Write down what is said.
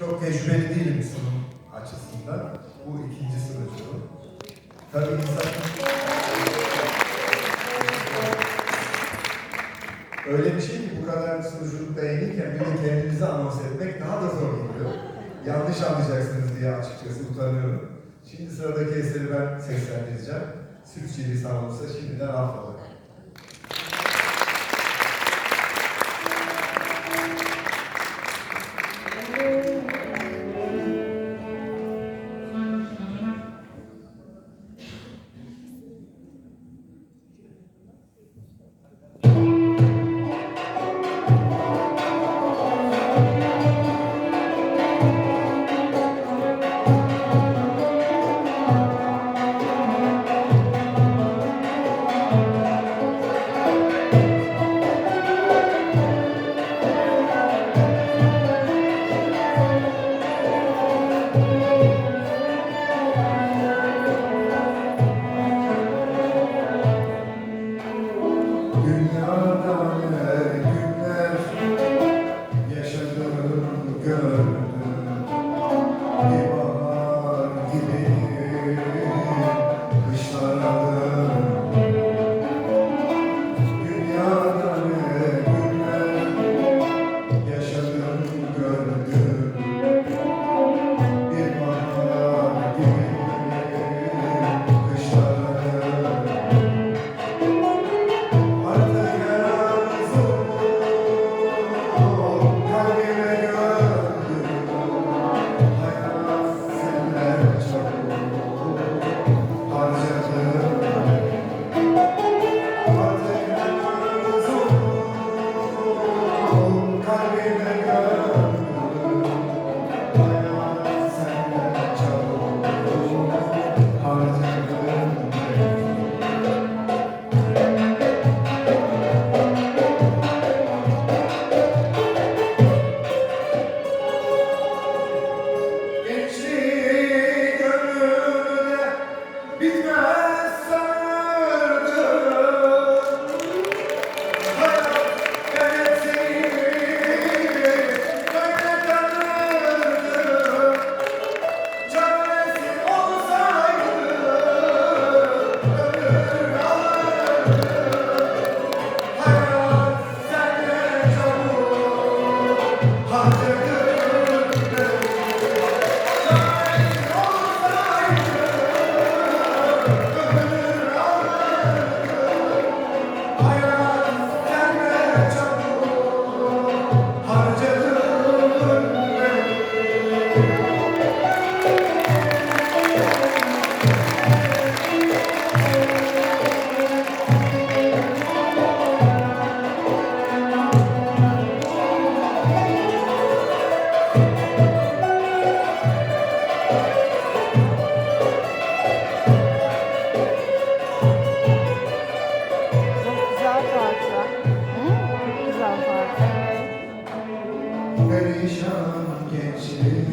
Çok tecrübeli değilim sunum açısından. Bu ikinci sunuculuğum. Tabii insan... Öyle bir şey ki bu kadar sunuculukta eğilirken bir de kendinizi anons etmek daha da zor oluyor. Yanlış anlayacaksınız diye açıkçası utanıyorum. Şimdi sıradaki eseri ben seslendireceğim. Sürçülisan olursa şimdiden affola. Dünyada Perişan gençlik